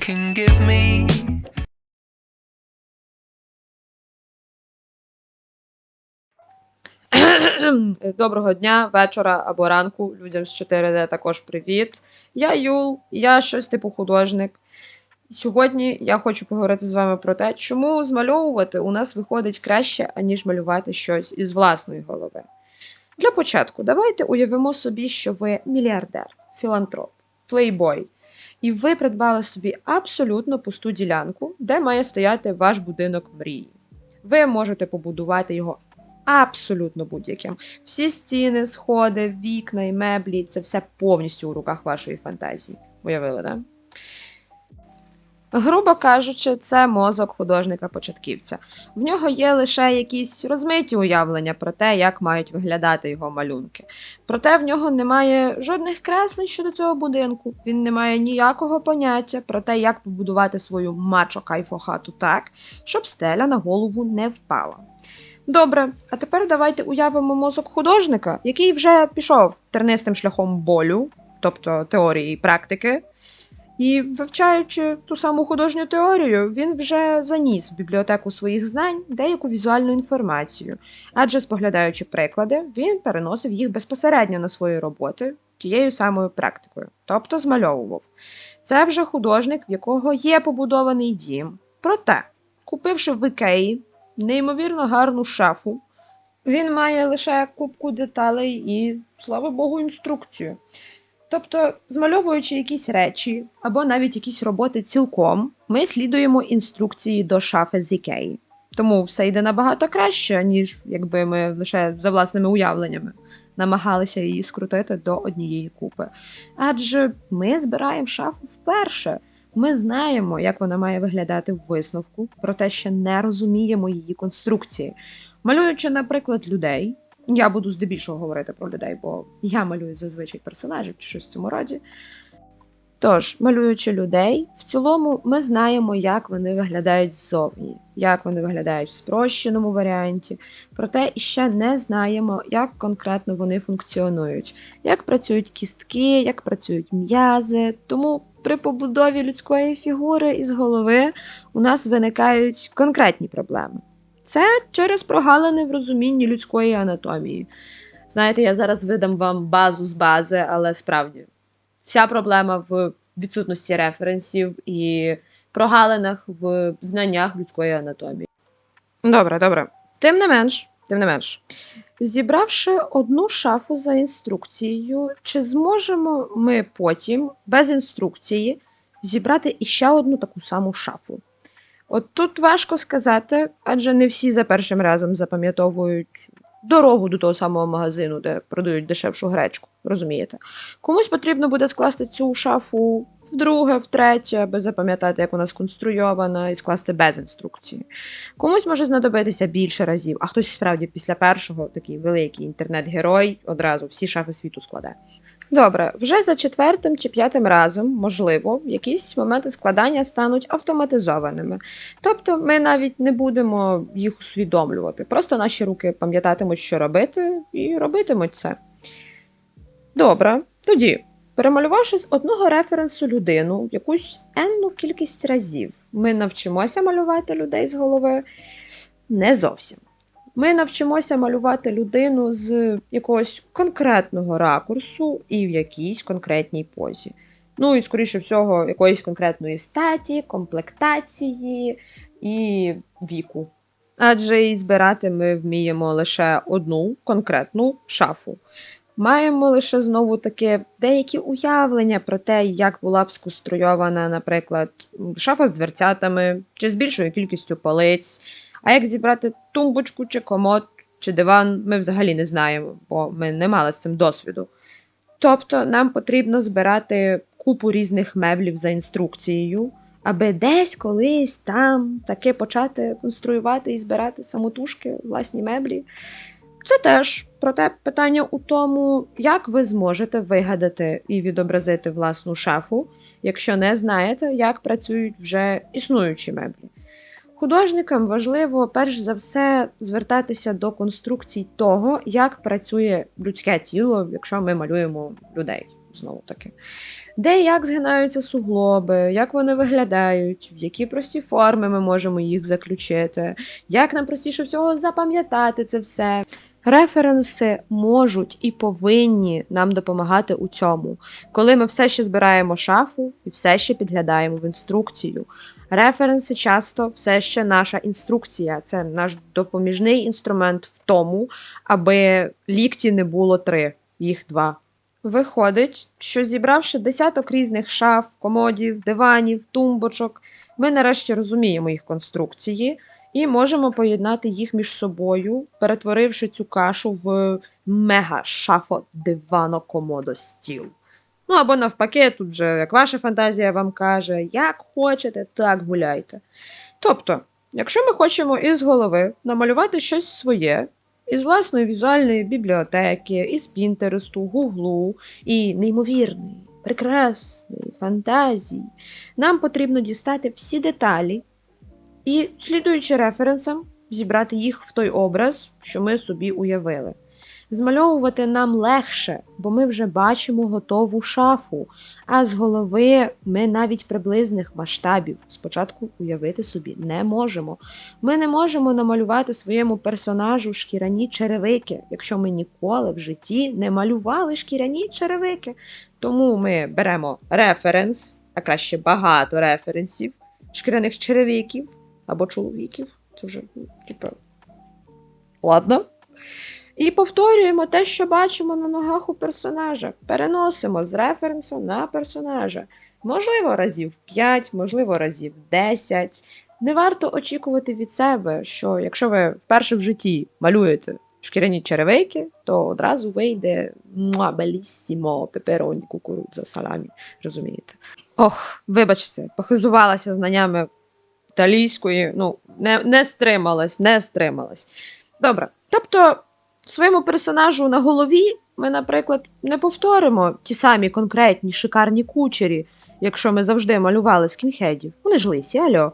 can give me. Доброго дня, вечора або ранку. Людям з 4D також привіт. Я Юл, я щось типу художник. Сьогодні я хочу поговорити з вами про те, чому змальовувати у нас виходить краще, аніж малювати щось із власної голови. Для початку, давайте уявимо собі, що ви мільярдер, філантроп, плейбой, і ви придбали собі абсолютно пусту ділянку, де має стояти ваш будинок мрії. Ви можете побудувати його абсолютно будь-яким. Всі стіни, сходи, вікна і меблі це все повністю у руках вашої фантазії. Уявили, да? Грубо кажучи, це мозок художника-початківця. В нього є лише якісь розмиті уявлення про те, як мають виглядати його малюнки. Проте в нього немає жодних креслень щодо цього будинку. Він не має ніякого поняття про те, як побудувати свою мачо кайфохату так, щоб стеля на голову не впала. Добре, а тепер давайте уявимо мозок художника, який вже пішов тернистим шляхом болю, тобто теорії і практики. І вивчаючи ту саму художню теорію, він вже заніс в бібліотеку своїх знань деяку візуальну інформацію, адже споглядаючи приклади, він переносив їх безпосередньо на свої роботи тією самою практикою, тобто змальовував. Це вже художник, в якого є побудований дім. Проте, купивши в Ікеї неймовірно гарну шафу, він має лише кубку деталей і, слава Богу, інструкцію. Тобто, змальовуючи якісь речі або навіть якісь роботи цілком, ми слідуємо інструкції до шафи з Ікеї. Тому все йде набагато краще, ніж якби ми лише за власними уявленнями намагалися її скрутити до однієї купи. Адже ми збираємо шафу вперше. Ми знаємо, як вона має виглядати в висновку, проте ще не розуміємо її конструкції. Малюючи, наприклад, людей, я буду здебільшого говорити про людей, бо я малюю зазвичай персонажів чи щось в цьому роді. Тож, малюючи людей, в цілому ми знаємо, як вони виглядають ззовні, як вони виглядають в спрощеному варіанті, проте ще не знаємо, як конкретно вони функціонують, як працюють кістки, як працюють м'язи. Тому при побудові людської фігури із голови у нас виникають конкретні проблеми. Це через прогалини в розумінні людської анатомії. Знаєте, я зараз видам вам базу з бази, але справді вся проблема в відсутності референсів і прогалинах в знаннях людської анатомії. Добре, добре. Тим не менш, тим не менш, зібравши одну шафу за інструкцією, чи зможемо ми потім без інструкції зібрати іще одну таку саму шафу? От тут важко сказати, адже не всі за першим разом запам'ятовують дорогу до того самого магазину, де продають дешевшу гречку. Розумієте? Комусь потрібно буде скласти цю шафу вдруге, втретє, аби запам'ятати, як вона сконструйована, і скласти без інструкції. Комусь може знадобитися більше разів, а хтось справді після першого такий великий інтернет-герой одразу всі шафи світу складе. Добре, вже за четвертим чи п'ятим разом, можливо, якісь моменти складання стануть автоматизованими. Тобто ми навіть не будемо їх усвідомлювати. Просто наші руки пам'ятатимуть, що робити, і робитимуть це. Добре, тоді, перемалювавши з одного референсу людину якусь енну кількість разів, ми навчимося малювати людей з голови не зовсім. Ми навчимося малювати людину з якогось конкретного ракурсу і в якійсь конкретній позі. Ну і, скоріше всього, якоїсь конкретної статі, комплектації і віку. Адже і збирати ми вміємо лише одну конкретну шафу. Маємо лише знову таки деякі уявлення про те, як була б сконструйована, наприклад, шафа з дверцятами чи з більшою кількістю полиць. А як зібрати тумбочку чи комод чи диван, ми взагалі не знаємо, бо ми не мали з цим досвіду. Тобто нам потрібно збирати купу різних меблів за інструкцією, аби десь колись там таки почати конструювати і збирати самотужки власні меблі. Це теж проте питання у тому, як ви зможете вигадати і відобразити власну шафу, якщо не знаєте, як працюють вже існуючі меблі. Художникам важливо перш за все звертатися до конструкцій того, як працює людське тіло, якщо ми малюємо людей. знову таки. Де як згинаються суглоби, як вони виглядають, в які прості форми ми можемо їх заключити, як нам простіше всього запам'ятати це все. Референси можуть і повинні нам допомагати у цьому, коли ми все ще збираємо шафу і все ще підглядаємо в інструкцію. Референси часто все ще наша інструкція, це наш допоміжний інструмент в тому, аби лікті не було три, їх два. Виходить, що зібравши десяток різних шаф, комодів, диванів, тумбочок, ми нарешті розуміємо їх конструкції і можемо поєднати їх між собою, перетворивши цю кашу в мега шафо дивано комодо стіл. Ну або навпаки, тут вже як ваша фантазія вам каже, як хочете, так гуляйте. Тобто, якщо ми хочемо із голови намалювати щось своє, із власної візуальної бібліотеки, із Пінтересту, Гуглу і неймовірної, прекрасної фантазії, нам потрібно дістати всі деталі і, слідуючи референсам, зібрати їх в той образ, що ми собі уявили. Змальовувати нам легше, бо ми вже бачимо готову шафу, а з голови ми навіть приблизних масштабів спочатку уявити собі не можемо. Ми не можемо намалювати своєму персонажу шкіряні черевики, якщо ми ніколи в житті не малювали шкіряні черевики. Тому ми беремо референс, а краще багато референсів шкіряних черевиків або чоловіків. Це вже, типу, ладно. І повторюємо те, що бачимо на ногах у персонажа. Переносимо з референса на персонажа. Можливо, разів 5, можливо, разів 10. Не варто очікувати від себе, що якщо ви вперше в житті малюєте шкіряні черевики, то одразу вийде белісімо, пепероні, кукурудза, саламі. Розумієте? Ох, вибачте, похизувалася знаннями італійської, ну, не, не стрималась, не стрималась. Добре. Тобто своєму персонажу на голові ми, наприклад, не повторимо ті самі конкретні шикарні кучері, якщо ми завжди малювали скінхедів. Вони ж лисі, альо.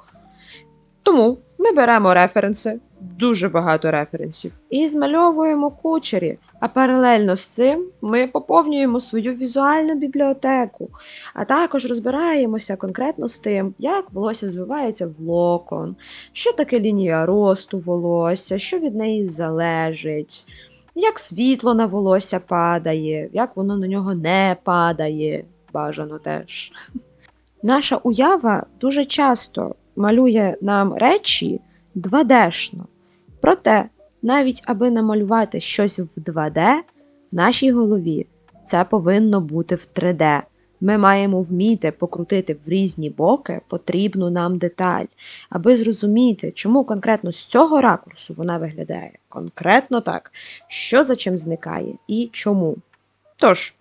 Тому ми беремо референси, дуже багато референсів, і змальовуємо кучері. А паралельно з цим ми поповнюємо свою візуальну бібліотеку, а також розбираємося конкретно з тим, як волосся звивається в локон, що таке лінія росту волосся, що від неї залежить, як світло на волосся падає, як воно на нього не падає, бажано теж. Наша уява дуже часто малює нам речі 2D-шно. Проте, навіть аби намалювати щось в 2D, в нашій голові це повинно бути в 3D. Ми маємо вміти покрутити в різні боки потрібну нам деталь, аби зрозуміти, чому конкретно з цього ракурсу вона виглядає конкретно так, що за чим зникає і чому. Тож,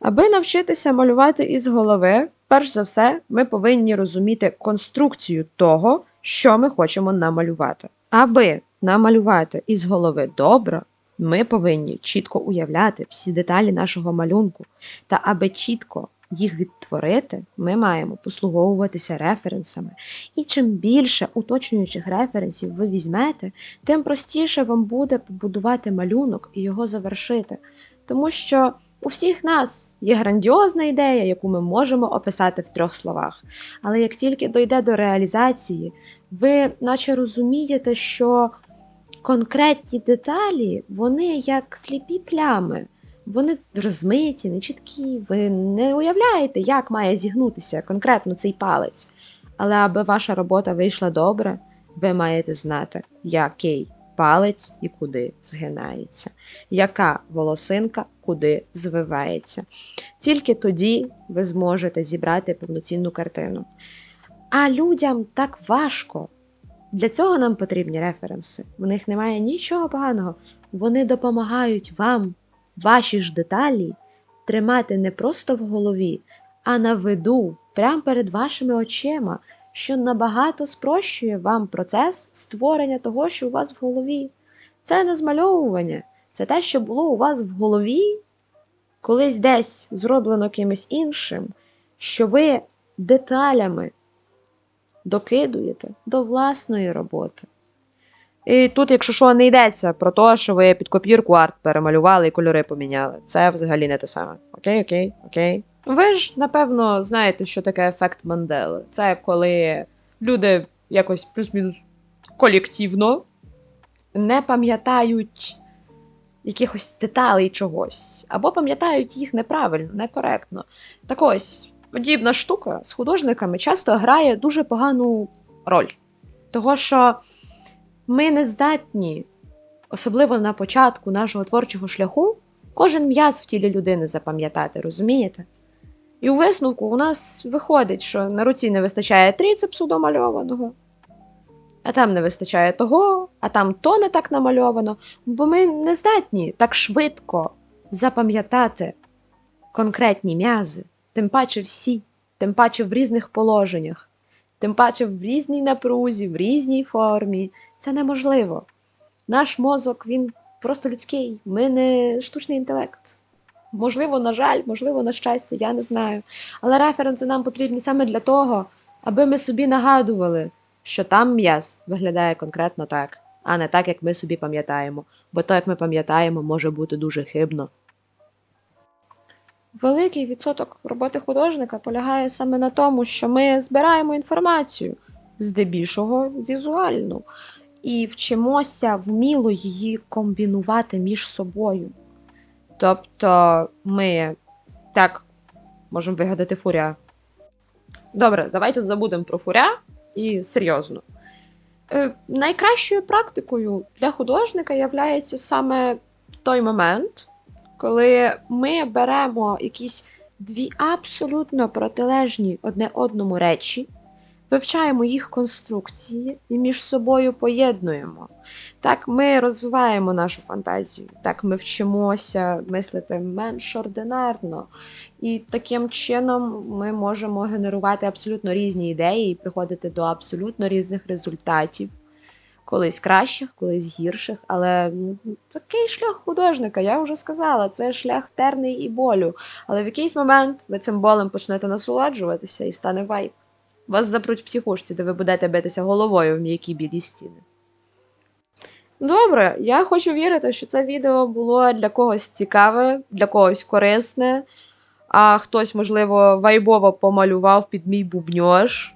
аби навчитися малювати із голови, перш за все, ми повинні розуміти конструкцію того, що ми хочемо намалювати. Аби намалювати із голови добре, ми повинні чітко уявляти всі деталі нашого малюнку, та аби чітко їх відтворити, ми маємо послуговуватися референсами. І чим більше уточнюючих референсів ви візьмете, тим простіше вам буде побудувати малюнок і його завершити. Тому що у всіх нас є грандіозна ідея, яку ми можемо описати в трьох словах. Але як тільки дойде до реалізації, ви наче розумієте, що конкретні деталі, вони як сліпі плями. Вони розмиті, нечіткі, ви не уявляєте, як має зігнутися конкретно цей палець. Але аби ваша робота вийшла добре, ви маєте знати, який палець і куди згинається, яка волосинка куди звивається. Тільки тоді ви зможете зібрати повноцінну картину. А людям так важко. Для цього нам потрібні референси. В них немає нічого поганого. Вони допомагають вам ваші ж деталі тримати не просто в голові, а на виду, прямо перед вашими очима, що набагато спрощує вам процес створення того, що у вас в голові. Це не змальовування, це те, що було у вас в голові, колись десь зроблено кимось іншим, що ви деталями докидуєте до власної роботи. І тут, якщо що, не йдеться про те, що ви під копірку арт перемалювали і кольори поміняли. Це взагалі не те саме. Окей, окей, окей. Ви ж, напевно, знаєте, що таке ефект Мандели. Це коли люди якось плюс-мінус колективно не пам'ятають якихось деталей чогось, або пам'ятають їх неправильно, некоректно. Так ось, подібна штука з художниками часто грає дуже погану роль. Того, що ми не здатні, особливо на початку нашого творчого шляху, кожен м'яз в тілі людини запам'ятати, розумієте? І у висновку у нас виходить, що на руці не вистачає тріцепсу домальованого, а там не вистачає того, а там то не так намальовано, бо ми не здатні так швидко запам'ятати конкретні м'язи, тим паче всі, тим паче в різних положеннях, тим паче в різній напрузі, в різній формі. Це неможливо. Наш мозок, він просто людський, ми не штучний інтелект. Можливо, на жаль, можливо, на щастя, я не знаю. Але референси нам потрібні саме для того, аби ми собі нагадували, що там м'яз виглядає конкретно так, а не так, як ми собі пам'ятаємо. Бо то, як ми пам'ятаємо, може бути дуже хибно. Великий відсоток роботи художника полягає саме на тому, що ми збираємо інформацію, здебільшого візуальну, і вчимося вміло її комбінувати між собою. Тобто ми так можемо вигадати фуря. Добре, давайте забудемо про фуря і серйозно. Е, найкращою практикою для художника є саме той момент, коли ми беремо якісь дві абсолютно протилежні одне одному речі, вивчаємо їх конструкції і між собою поєднуємо. Так ми розвиваємо нашу фантазію, так ми вчимося мислити менш ординарно, і таким чином ми можемо генерувати абсолютно різні ідеї і приходити до абсолютно різних результатів. Колись кращих, колись гірших, але ну, такий шлях художника, я вже сказала, це шлях терний і болю. Але в якийсь момент ви цим болем почнете насолоджуватися і стане вайб. Вас запруть в психушці, де ви будете битися головою в м'які білі стіни. Добре, я хочу вірити, що це відео було для когось цікаве, для когось корисне, а хтось, можливо, вайбово помалював під мій бубньож.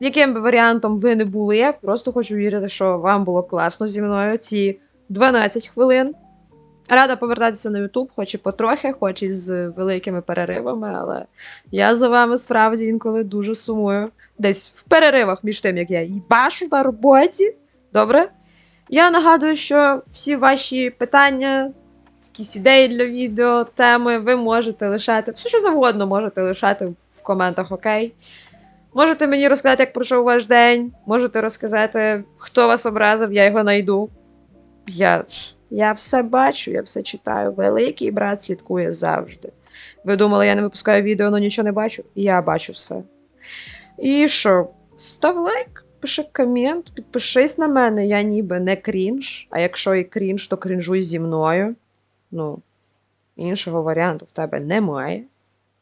Яким би варіантом ви не були, я просто хочу вірити, що вам було класно зі мною ці 12 хвилин. Рада повертатися на YouTube, хоч і потрохи, хоч і з великими переривами, але я за вами справді інколи дуже сумую. Десь в переривах між тим, як я їбашу на роботі. Добре? Я нагадую, що всі ваші питання, якісь ідеї для відео, теми, ви можете лишати. Все, що завгодно можете лишати в коментах, окей? Можете мені розказати, як пройшов ваш день. Можете розказати, хто вас образив, я його знайду. Я, я все бачу, я все читаю. Великий брат слідкує завжди. Ви думали, я не випускаю відео, але нічого не бачу? Я бачу все. І що? Став лайк, пиши комент, підпишись на мене, я ніби не крінж. А якщо і крінж, то крінжуй зі мною. Ну, іншого варіанту в тебе немає.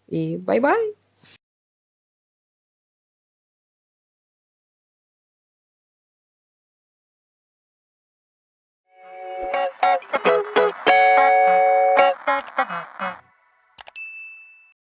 І бай-бай!